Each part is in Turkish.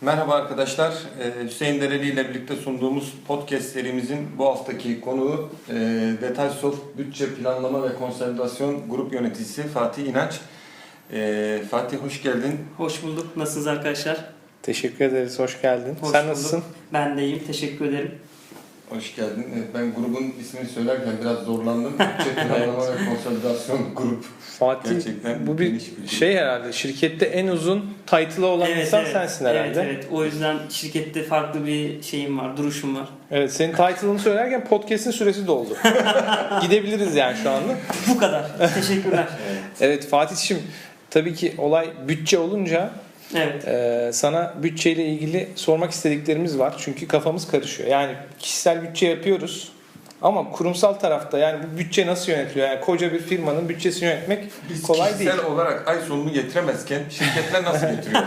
Merhaba arkadaşlar. Ee, Hüseyin Dereli ile birlikte sunduğumuz podcast serimizin bu haftaki konuğu e, Detailsoft Bütçe Planlama ve Konsolidasyon Grup Yöneticisi Fatih İnanç. Ee, Fatih hoş geldin. Hoş bulduk. Nasılsınız arkadaşlar? Teşekkür ederiz. Hoş geldin. Hoş Sen bulduk. nasılsın? Ben de iyiyim. Teşekkür ederim. Hoş geldin. Evet, ben grubun ismini söylerken biraz zorlandım. Bütçe Planlama ve Konsolidasyon Grup. Fatih Gerçekten bu bir geniş bir şey herhalde. Şirkette en uzun title'ı olan insan sensin herhalde. Evet, evet. O yüzden şirkette farklı bir şeyim var, duruşum var. Evet, senin title'ını söylerken podcast'in süresi doldu. Gidebiliriz yani şu anda. Bu kadar. Teşekkürler. Evet Fatih'im tabii ki olay bütçe olunca Evet. e, sana bütçeyle ilgili sormak istediklerimiz var. Çünkü kafamız karışıyor. Yani kişisel bütçe yapıyoruz. Ama kurumsal tarafta yani bu bütçe nasıl yönetiliyor? Yani koca bir firmanın bütçesini yönetmek Biz kolay değil. kişisel olarak ay sonunu getiremezken şirketler nasıl getiriyor?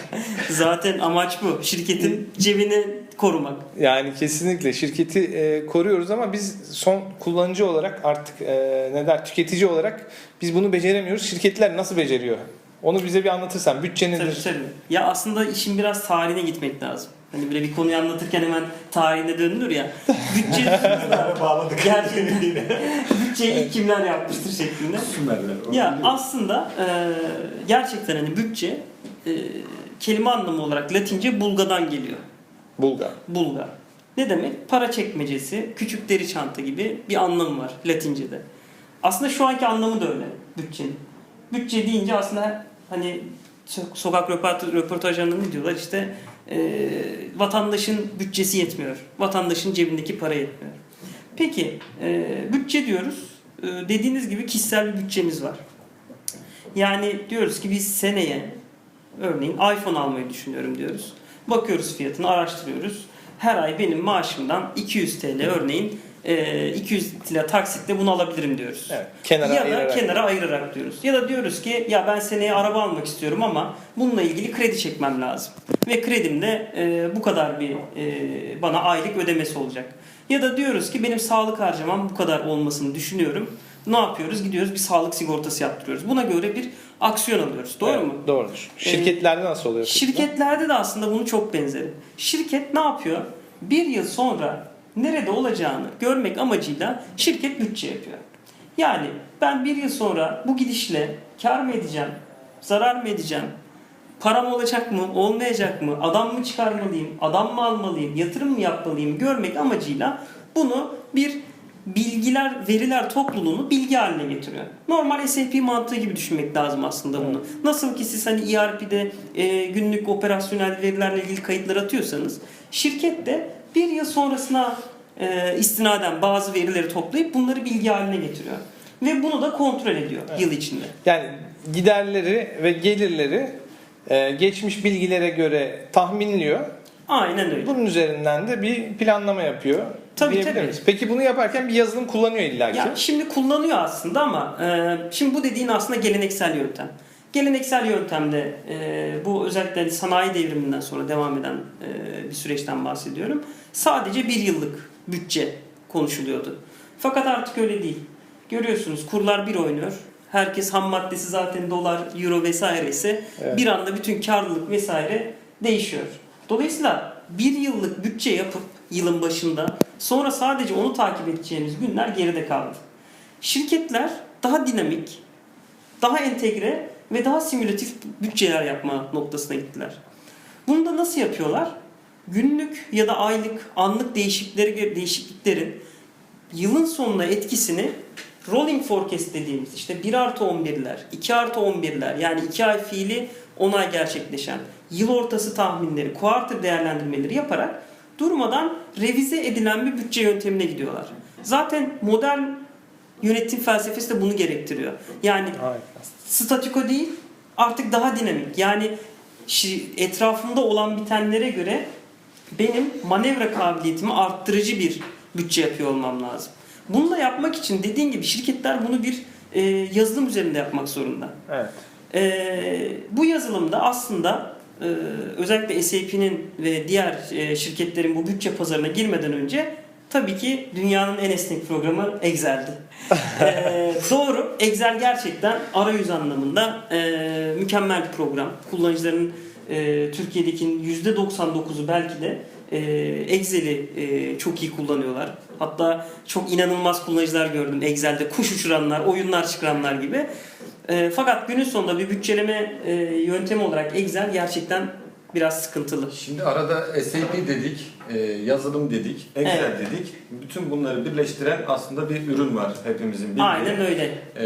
Zaten amaç bu. Şirketin cebini korumak. Yani kesinlikle şirketi e, koruyoruz ama biz son kullanıcı olarak artık e, ne der tüketici olarak biz bunu beceremiyoruz. Şirketler nasıl beceriyor? Onu bize bir anlatırsan. Bütçe nedir? Tabii tabii. Ya aslında işin biraz tarihine gitmek lazım. Hani böyle bir konuyu anlatırken hemen tarihine dönülür ya. Bütçe Bağladık. Gerçekten. Bütçeyi ilk kimler yapmıştır şeklinde. Sümerler. Ya aslında e, gerçekten hani bütçe e, kelime anlamı olarak Latince bulgadan geliyor. Bulgar. Bulga. Ne demek? Para çekmecesi, küçük deri çanta gibi bir anlamı var Latince'de. Aslında şu anki anlamı da öyle bütçenin. Bütçe deyince aslında hani so- sokak röport- röportajlarında ne diyorlar işte e, vatandaşın bütçesi yetmiyor. Vatandaşın cebindeki para yetmiyor. Peki e, bütçe diyoruz. E, dediğiniz gibi kişisel bir bütçemiz var. Yani diyoruz ki biz seneye örneğin iPhone almayı düşünüyorum diyoruz. Bakıyoruz fiyatını araştırıyoruz. Her ay benim maaşımdan 200 TL örneğin e, 200 TL taksitle bunu alabilirim diyoruz. Evet. Kenara ya da ayırarak. kenara ayırarak diyoruz. Ya da diyoruz ki ya ben seneye araba almak istiyorum ama bununla ilgili kredi çekmem lazım. Ve kredim de e, bu kadar bir e, bana aylık ödemesi olacak. Ya da diyoruz ki benim sağlık harcamam bu kadar olmasını düşünüyorum. Ne yapıyoruz? Gidiyoruz bir sağlık sigortası yaptırıyoruz. Buna göre bir aksiyon alıyoruz. Doğru Evet, mu? Doğrudur. Şirketlerde nasıl oluyor? Şirketlerde de aslında bunun çok benzeri. Şirket ne yapıyor? Bir yıl sonra nerede olacağını görmek amacıyla şirket bütçe yapıyor. Yani ben bir yıl sonra bu gidişle kar mı edeceğim, zarar mı edeceğim, param olacak mı, olmayacak mı, adam mı çıkarmalıyım, adam mı almalıyım, yatırım mı yapmalıyım görmek amacıyla bunu bir bilgiler, veriler topluluğunu bilgi haline getiriyor. Normal SAP mantığı gibi düşünmek lazım aslında bunu. Nasıl ki siz hani ERP'de e, günlük operasyonel verilerle ilgili kayıtlar atıyorsanız, şirket de bir yıl sonrasına e, istinaden bazı verileri toplayıp bunları bilgi haline getiriyor. Ve bunu da kontrol ediyor yıl içinde. Yani giderleri ve gelirleri e, geçmiş bilgilere göre tahminliyor. Aynen öyle. Bunun üzerinden de bir planlama yapıyor. Tabii, tabii. miyiz? Peki bunu yaparken bir yazılım kullanıyor illaki. Ya şimdi kullanıyor aslında ama e, şimdi bu dediğin aslında geleneksel yöntem. Geleneksel yöntemde e, bu özellikle hani sanayi devriminden sonra devam eden e, bir süreçten bahsediyorum. Sadece bir yıllık bütçe konuşuluyordu. Fakat artık öyle değil. Görüyorsunuz kurlar bir oynuyor. Herkes ham maddesi zaten dolar, euro vesaire ise Evet. bir anda bütün karlılık vesaire değişiyor. Dolayısıyla bir yıllık bütçe yapıp yılın başında sonra sadece onu takip edeceğimiz günler geride kaldı. Şirketler daha dinamik, daha entegre ve daha simülatif bütçeler yapma noktasına gittiler. Bunu da nasıl yapıyorlar? Günlük ya da aylık, anlık değişiklikleri, değişikliklerin yılın sonuna etkisini rolling forecast dediğimiz işte 1 artı 11'ler, 2 artı 11'ler yani 2 ay fiili 10 ay gerçekleşen yıl ortası tahminleri, quarter değerlendirmeleri yaparak durmadan revize edilen bir bütçe yöntemine gidiyorlar. Zaten modern yönetim felsefesi de bunu gerektiriyor. Yani Harika. statiko değil artık daha dinamik. Yani etrafımda olan bitenlere göre benim manevra kabiliyetimi arttırıcı bir bütçe yapıyor olmam lazım. Bunu da yapmak için dediğin gibi şirketler bunu bir e, yazılım üzerinde yapmak zorunda. Evet. E, bu yazılımda aslında e, özellikle SAP'nin ve diğer e, şirketlerin bu bütçe pazarına girmeden önce tabii ki dünyanın en esnek programı Excel'di. E, doğru, Excel gerçekten arayüz anlamında e, mükemmel bir program. Kullanıcıların e, Türkiye'dekinin %99'u belki de e, Excel'i e, çok iyi kullanıyorlar. Hatta çok inanılmaz kullanıcılar gördüm Excel'de kuş uçuranlar, oyunlar çıkaranlar gibi. E, fakat günün sonunda bir bütçeleme e, yöntemi olarak Excel gerçekten biraz sıkıntılı. Şimdi arada SAP dedik, e, yazılım dedik, Excel Evet. dedik. Bütün bunları birleştiren aslında bir ürün var hepimizin bildiği. Aynen öyle. E,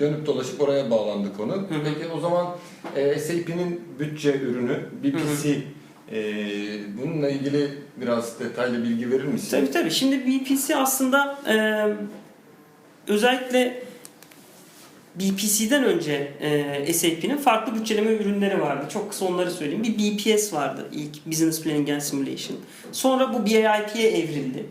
dönüp dolaşıp oraya bağlandı konu. hı. Peki o zaman e, SAP'nin bütçe ürünü BPC e, bununla ilgili biraz detaylı bilgi verir misin? Tabii tabii. Şimdi BPC aslında e, özellikle BPC'den önce e, SAP'nin farklı bütçeleme ürünleri vardı. Çok kısa onları söyleyeyim. Bir BPS vardı ilk Business Planning and Simulation. Sonra bu BAIP'ye evrildi.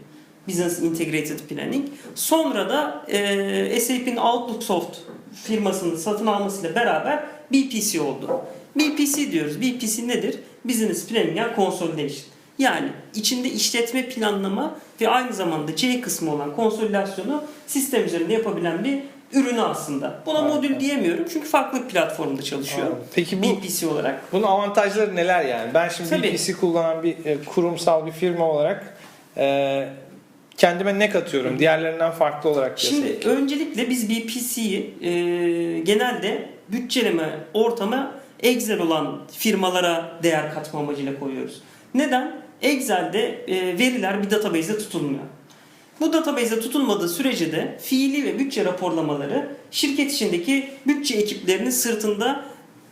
Business Integrated Planning. Sonra da e, SAP'in Outlook Soft firmasının satın almasıyla beraber BPC oldu. BPC diyoruz. BPC nedir? Business Planning and Consolidation. Yani içinde işletme planlama ve aynı zamanda C kısmı olan konsolidasyonu sistem üzerinde yapabilen bir ürünü aslında. Buna Harika. modül diyemiyorum çünkü farklı bir platformda çalışıyor. Anladım. Peki bu BPC olarak. bunun avantajları neler yani? Ben şimdi Tabii. BPC kullanan bir e, kurumsal bir firma olarak e, kendime ne katıyorum? Diğerlerinden farklı olarak Şimdi piyasaya- öncelikle biz BPC'yi e, genelde bütçeleme ortama Excel olan firmalara değer katma amacıyla koyuyoruz. Neden? Excel'de e, veriler bir database'de tutulmuyor. Bu database'de tutulmadığı sürece de fiili ve bütçe raporlamaları şirket içindeki bütçe ekiplerinin sırtında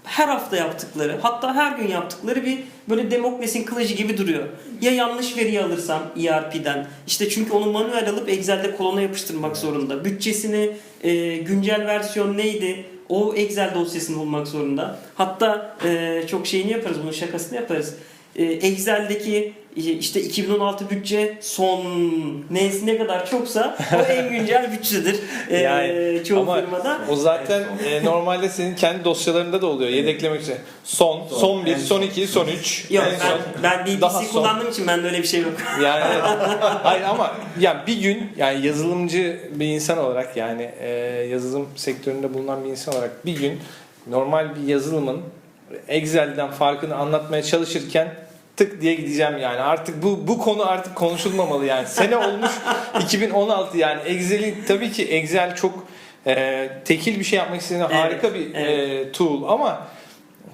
her hafta yaptıkları hatta her gün yaptıkları bir böyle Demokles'in kılıcı gibi duruyor. Ya yanlış veriyi alırsam ERP'den işte çünkü onu manuel alıp Excel'de kolona yapıştırmak zorunda. Bütçesini e, güncel versiyon neydi o Excel dosyasını bulmak zorunda. Hatta e, çok şeyini yaparız bunun şakasını yaparız. E, Excel'deki e, işte 2016 bütçe son neyse ne kadar çoksa o en güncel bütçedir. E, Yani çoğu ama firmada. O zaten e, normalde senin kendi dosyalarında da oluyor. Yedeklemek için. Son, son, Son, 1, en son. 2, son 3. Yok en son. ben, ben Daha son. kullandığım için bende öyle bir şey yok. Yani hayır ama ya bir gün yani yazılımcı bir insan olarak yani e, yazılım sektöründe bulunan bir insan olarak bir gün normal bir yazılımın Excel'den farkını anlatmaya çalışırken tık diye gideceğim yani. Artık bu bu konu artık konuşulmamalı yani. Sene olmuş 2016 yani Excel'i tabii ki Excel çok e, tekil bir şey yapmak istediğinde Evet, harika bir evet. e, tool ama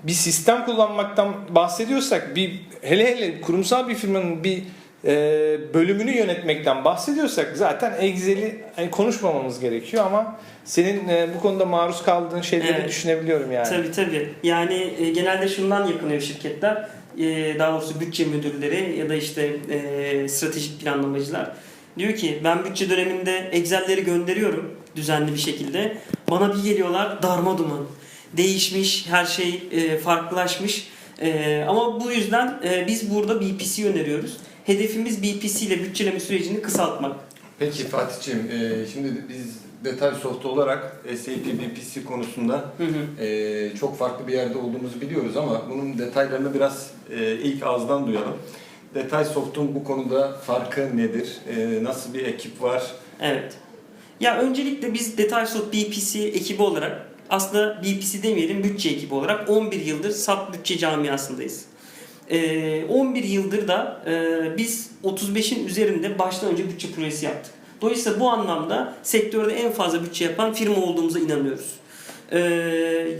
bir sistem kullanmaktan bahsediyorsak bir hele hele kurumsal bir firmanın bir e, bölümünü yönetmekten bahsediyorsak zaten Excel'i hani konuşmamamız gerekiyor ama senin e, bu konuda maruz kaldığın şeyleri Evet. düşünebiliyorum yani. Tabii tabii. Yani e, genelde şundan yakınıyor şirketler. E, daha doğrusu bütçe müdürleri ya da işte e, stratejik planlamacılar. Diyor ki ben bütçe döneminde Excel'leri gönderiyorum düzenli bir şekilde. Bana bir geliyorlar darma duman. Değişmiş, her şey e, farklılaşmış. E, ama bu yüzden e, biz burada BPC öneriyoruz. Hedefimiz BPC ile bütçeleme sürecini kısaltmak. Peki Fatih'ciğim, e, şimdi biz detay soft olarak SAP BPC konusunda Hı hı. e, çok farklı bir yerde olduğumuzu biliyoruz ama bunun detaylarını biraz e, ilk ağızdan duyalım. Detay Soft'un bu konuda farkı nedir? E, nasıl bir ekip var? Evet. Ya öncelikle biz Detailsoft BPC ekibi olarak aslında BPC demeyelim bütçe ekibi olarak 11 yıldır SAP bütçe camiasındayız. Ee, 11 yıldır da e, biz 35'in üzerinde baştan önce bütçe projesi yaptık. Dolayısıyla bu anlamda sektörde en fazla bütçe yapan firma olduğumuza inanıyoruz. Ee,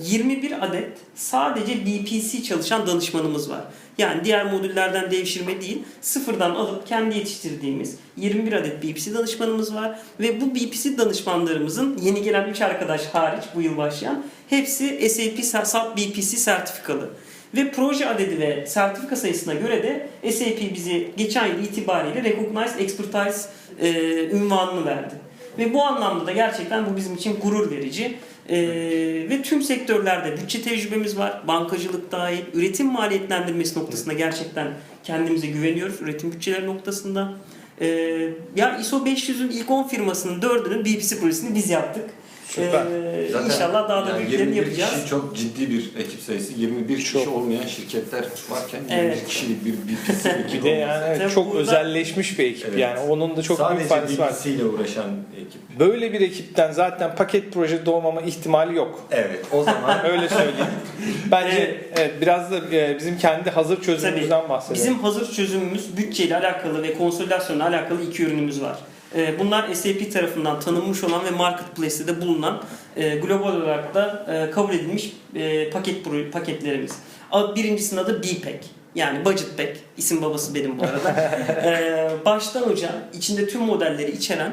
21 adet sadece BPC çalışan danışmanımız var. Yani diğer modüllerden devşirme değil, sıfırdan alıp kendi yetiştirdiğimiz 21 adet BPC danışmanımız var. Ve bu BPC danışmanlarımızın yeni gelen 3 arkadaş hariç bu yıl başlayan hepsi SAP SAP BPC sertifikalı. Ve proje adedi ve sertifika sayısına göre de SAP bizi geçen yıl itibariyle Recognized Expertise e, ünvanını verdi. Ve bu anlamda da gerçekten bu bizim için gurur verici. Ee, ve tüm sektörlerde bütçe tecrübemiz var. Bankacılık dahil, üretim maliyetlendirmesi noktasında gerçekten kendimize güveniyoruz. Üretim bütçeleri noktasında. Ee, ya ISO 500'ün ilk 10 firmasının 4'ünün BPC projesini biz yaptık. Süper. Ee, Zaten inşallah daha da yani büyüklerini 21 yapacağız. kişi çok ciddi bir ekip sayısı. 21 kişi Çok. olmayan şirketler varken 21 Evet. kişilik bir ekibi Bir de yani evet, Tabii çok burada- özelleşmiş bir ekip Evet. yani onun da çok Sadece büyük faydası var. Uğraşan ekip. Böyle bir ekipten zaten paket proje doğmama ihtimali yok. Evet o zaman Öyle söyleyeyim. Bence evet, biraz da e, bizim kendi hazır çözümümüzden bahsedelim. Bizim hazır çözümümüz bütçeyle alakalı ve konsolidasyonla alakalı iki ürünümüz var. Ee, Bunlar SAP tarafından tanınmış olan ve marketplace'te de bulunan e, global olarak da e, kabul edilmiş e, paket paketlerimiz. Birincisinin adı BPAC. Yani Budget Pack. İsim babası benim bu arada. Ee, baştan uca içinde tüm modelleri içeren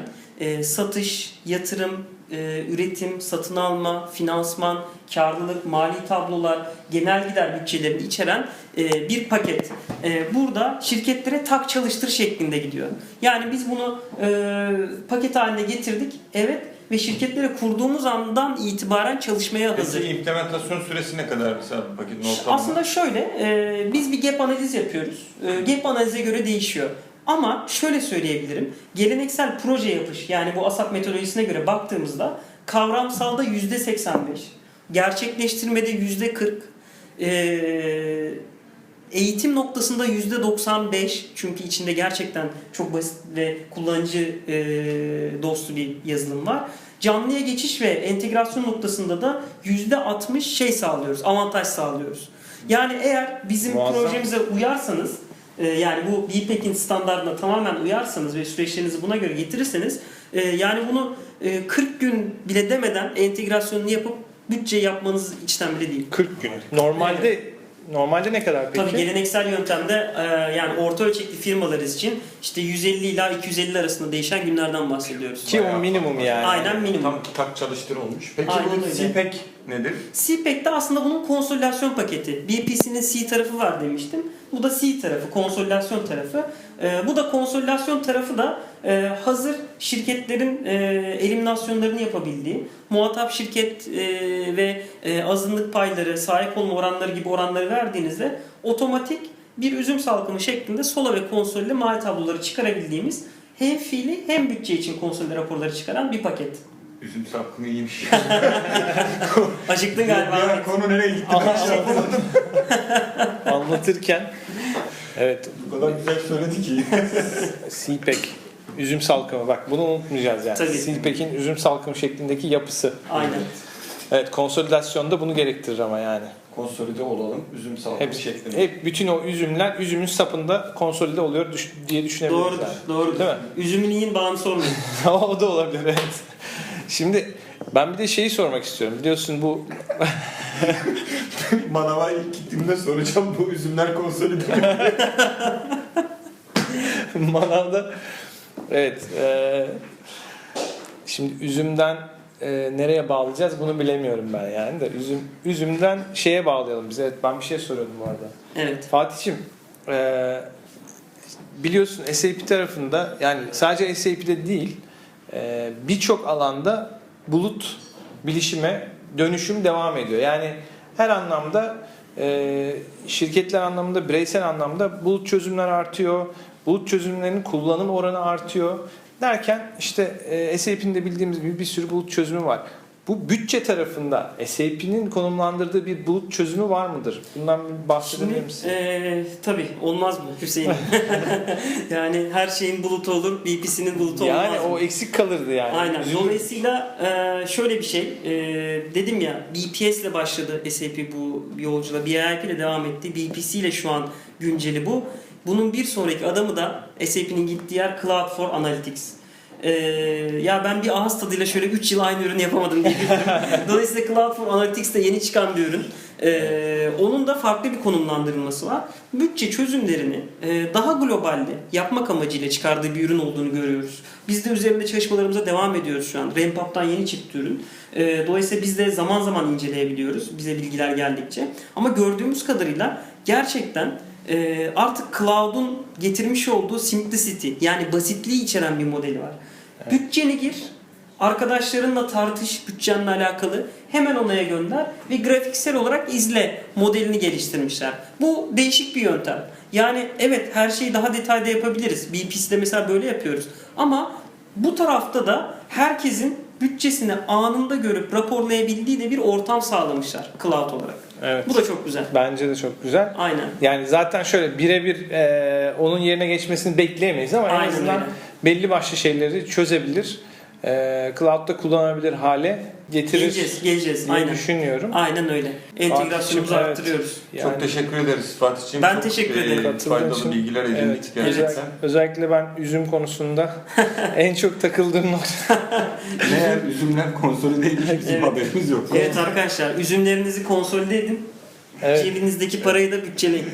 satış, yatırım, e, üretim, satın alma, finansman, karlılık, mali tablolar, genel gider bütçelerini içeren e, bir paket. E, burada şirketlere tak çalıştır şeklinde gidiyor. Yani biz bunu e, paket haline getirdik. Evet ve şirketlere kurduğumuz andan itibaren çalışmaya hazır. Peki implementasyon süresi ne kadar mesela paketin ortalama? Aslında şöyle, e, biz bir gap analiz yapıyoruz. E, gap analize göre değişiyor. Ama şöyle söyleyebilirim, geleneksel proje yapış yani bu ASAP metodolojisine göre baktığımızda kavramsalda yüzde 85, gerçekleştirmede yüzde 40, e, eğitim noktasında yüzde 95 çünkü içinde gerçekten çok basit ve kullanıcı e, dostu bir yazılım var. Canlıya geçiş ve entegrasyon noktasında da yüzde 60 şey sağlıyoruz, avantaj sağlıyoruz. Yani eğer bizim Muazzam. projemize uyarsanız, e, yani bu BPEC'in standartına tamamen uyarsanız ve süreçlerinizi buna göre getirirseniz, e, yani bunu e, 40 gün bile demeden entegrasyonunu yapıp bütçe yapmanız içten bile değil. 40 gün. Normalde normalde ne kadar peki? Tabii geleneksel yöntemde e, yani orta ölçekli firmalarız için işte 150 ila 250 arasında değişen günlerden bahsediyoruz. Ki o minimum yani. Aynen minimum. Tam tak çalıştır olmuş. Peki Aynen bu. CPEC nedir? CPEC'te aslında bunun konsolidasyon paketi. BPC'nin C tarafı var demiştim. Bu da C tarafı, konsolidasyon tarafı. E, bu da konsolidasyon tarafı da e, hazır şirketlerin e, eliminasyonlarını yapabildiği, muhatap şirket e, ve e, azınlık payları, sahip olma oranları gibi oranları verdiğinizde otomatik bir üzüm salkımı şeklinde sola ve konsolide mali tabloları çıkarabildiğimiz hem fiili hem bütçe için konsolide raporları çıkaran bir paket. Üzüm salkımı iyiymiş. Acıktın galiba. Ya, konu nereye gitti? Anlatırken evet Bu kadar güzel söyledi ki. CPEC üzüm salkımı bak bunu unutmayacağız yani. Tabii. CPEC'in üzüm salkımı şeklindeki yapısı. Aynen. Evet konsolidasyonda bunu gerektirir ama yani. Konsolide olalım. Üzüm salkımı Hep, şeklinde. hep bütün o üzümler üzümün sapında konsolide oluyor düş- diye düşünebiliriz. Doğrudur, yani. doğrudur. Değil mi? Üzümün yiyin bağımlısı olmayın. o da olabilir evet. Şimdi ben bir de şeyi sormak istiyorum. Biliyorsun bu Manava ilk gittiğimde soracağım bu üzümler konsolide mi? manavda evet e, şimdi üzümden e, nereye bağlayacağız bunu bilemiyorum ben yani de üzüm üzümden şeye bağlayalım biz. Evet ben bir şey soruyordum bu arada. Evet. Fatih'im e, biliyorsun SAP tarafında yani sadece SAP'de değil e, birçok alanda bulut bilişime dönüşüm devam ediyor. Yani her anlamda e, şirketler anlamında bireysel anlamda bulut çözümler artıyor. Bulut çözümlerinin kullanım oranı artıyor. Derken işte e, SAP'in de bildiğimiz gibi bir sürü bulut çözümü var. Bu bütçe tarafında SAP'nin konumlandırdığı bir bulut çözümü var mıdır? Bundan bahsedebilir misin? e, tabii olmaz mı Hüseyin? yani her şeyin bulutu olur, BPC'nin bulutu Yani olmaz mı? o eksik kalırdı yani. Aynen. Üzüm- Dolayısıyla e, şöyle bir şey. E, dedim ya BPS ile başladı SAP bu yolculuğa. BIP ile devam etti. BPC ile şu an günceli bu. Bunun bir sonraki adamı da SAP'nin gittiği yer Cloud for Analytics. E, ya ben bir ağız tadıyla şöyle 3 yıl aynı ürünü yapamadım diyebilirim. Dolayısıyla Cloud for Analytics de yeni çıkan bir ürün. E, onun da farklı bir konumlandırılması var. Bütçe çözümlerini e, daha globalde yapmak amacıyla çıkardığı bir ürün olduğunu görüyoruz. Biz de üzerinde çalışmalarımıza devam ediyoruz şu an. Rampup'tan yeni çıktı ürün. E, dolayısıyla biz de zaman zaman inceleyebiliyoruz bize bilgiler geldikçe. Ama gördüğümüz kadarıyla gerçekten e, artık cloud'un getirmiş olduğu simplicity yani basitliği içeren bir modeli var. Bütçeni gir, arkadaşlarınla tartış bütçenle alakalı hemen onaya gönder ve grafiksel olarak izle modelini geliştirmişler. Bu değişik bir yöntem. Yani evet her şeyi daha detayda yapabiliriz. BPC'de mesela böyle yapıyoruz. Ama bu tarafta da herkesin bütçesini anında görüp raporlayabildiği de bir ortam sağlamışlar cloud olarak. Evet. Bu da çok güzel. Bence de çok güzel. Aynen. Yani zaten şöyle birebir e, onun yerine geçmesini bekleyemeyiz ama en Aynen azından öyle. belli başlı şeyleri çözebilir. E, cloud'da kullanabilir hale getirir Geleceğiz, geleceğiz. diye Aynen. düşünüyorum. Aynen öyle. Entegrasyonumuzu evet. arttırıyoruz. Yani, Çok teşekkür ederiz Fatih'ciğim. Ben Çok, teşekkür e, ederim. Katıldığın Faydalı için. bilgiler edindik Evet, gerçekten. özel- özellikle ben üzüm konusunda en çok takıldığım nokta. Meğer üzümler konsolideymiş bizim Evet. haberimiz yok. Evet arkadaşlar üzümlerinizi konsolide edin. Evet. Cebinizdeki parayı da bütçeleyin.